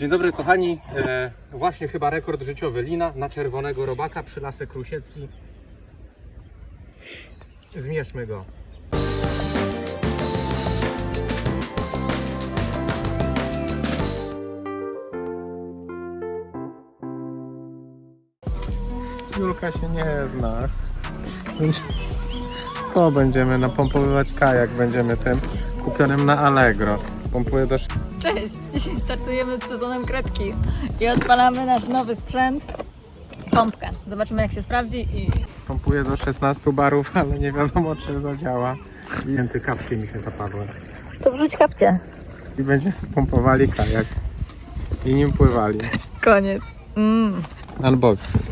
Dzień dobry kochani, e, właśnie chyba rekord życiowy lina na czerwonego robaka przy Lasek Rusiecki. Zmierzmy go. Julka się nie zna. To będziemy napompowywać kajak, będziemy tym kupionym na Allegro. Pompuję do Cześć! Dzisiaj startujemy z sezonem kredki i odpalamy nasz nowy sprzęt. Pompkę. Zobaczymy jak się sprawdzi i Pompuję do 16 barów, ale nie wiadomo czy zadziała. I Mięty kapcie mi się zapadły. to wrzuć kapcie. I będziemy pompowali kajak. I nim pływali. Koniec. Mm. Unboxing.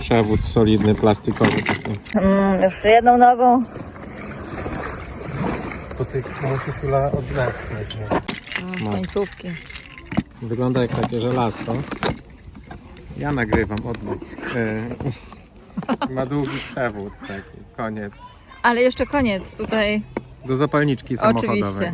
Przewód solidny, plastikowy. Mm, już jedną nogą. To ty musisz Jula odwleknąć. Mm, końcówki. Wygląda jak takie żelazko. Ja nagrywam odlek. E, Ma długi przewód taki. Koniec. Ale jeszcze koniec tutaj. Do zapalniczki samochodowej. Oczywiście.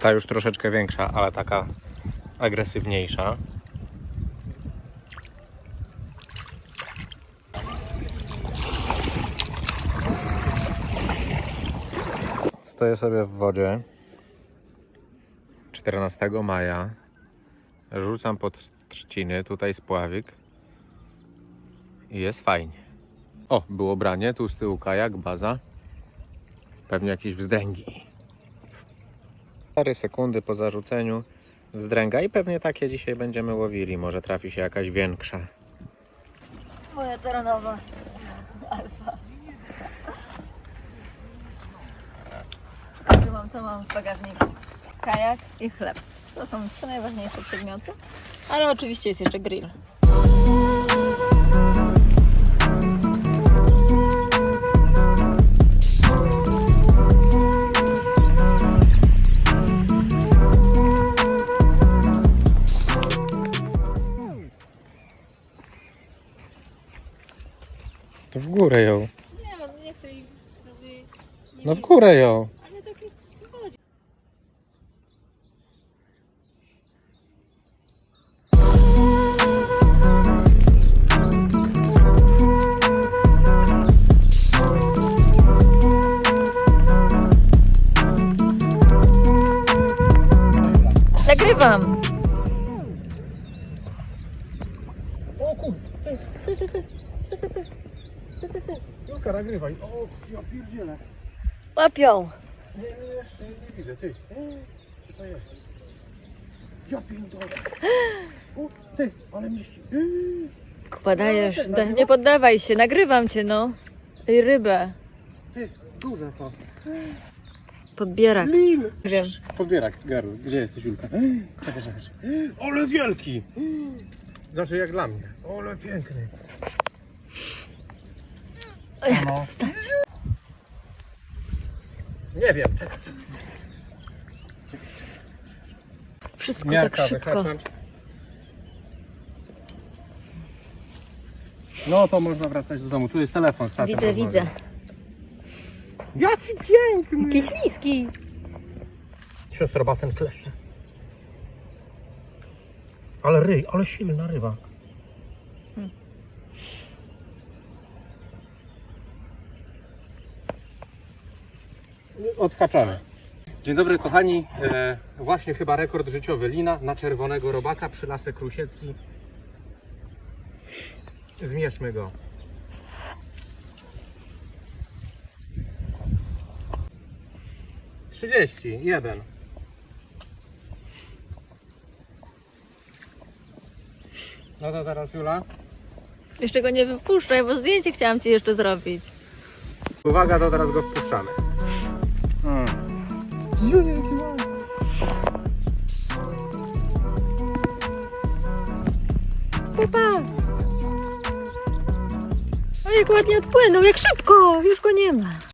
Ta już troszeczkę większa, ale taka agresywniejsza. Stoję sobie w wodzie 14 maja. Rzucam pod trzciny, tutaj spławik. I jest fajnie. O, było branie, tu z tyłu kajak, baza. Pewnie jakieś wzdręgi. 4 sekundy po zarzuceniu wzdręga i pewnie takie dzisiaj będziemy łowili. Może trafi się jakaś większa. Moja terenowa. Alfa. Tu mam co mam w bagażniku. Kajak i chleb. To są trzy najważniejsze przedmioty. Ale oczywiście jest jeszcze grill. To w górę ją. Nie, no nie chcę żeby... No w górę ją. Ale takie chodzi. Nagrywam! O kur... Julka, nagrywaj. O, ja pierdzielę. Łapią! Nie, nie, jeszcze nie widzę, ty. Co to jest? Ja pierdolę. O, ty, ale mieści. Kupa dajesz, da, nie poddawaj się, nagrywam cię no. I rybę. Ty, duże to. Podbierak. Lin! Wiem. Podbierak, Garu. Gdzie jesteś, Julka? Czekaj, czekaj. czekaj. Ale wielki! Znaczy jak dla mnie. Ale piękny. Jak to wstać? Nie wiem, czekaj, czekaj. Wszystko Miarka, tak szybko. No to można wracać do domu. Tu jest telefon. tatem Widzę, rozmawia. widzę. Jaki piękny! Jakiś śliski. Siostro basen kleszcze. Ale ryj, ale silna ryba. Odhaczamy. Dzień dobry kochani. E, właśnie chyba rekord życiowy lina na czerwonego robaka przy Lasek Rusiecki. Zmierzmy go. Trzydzieści, jeden. No to teraz Jula. Jeszcze go nie wypuszczaj, bo zdjęcie chciałam ci jeszcze zrobić. Uwaga, to teraz go wpuszczamy. O, jak ładnie odpłynął, jak szybko, już go nie ma.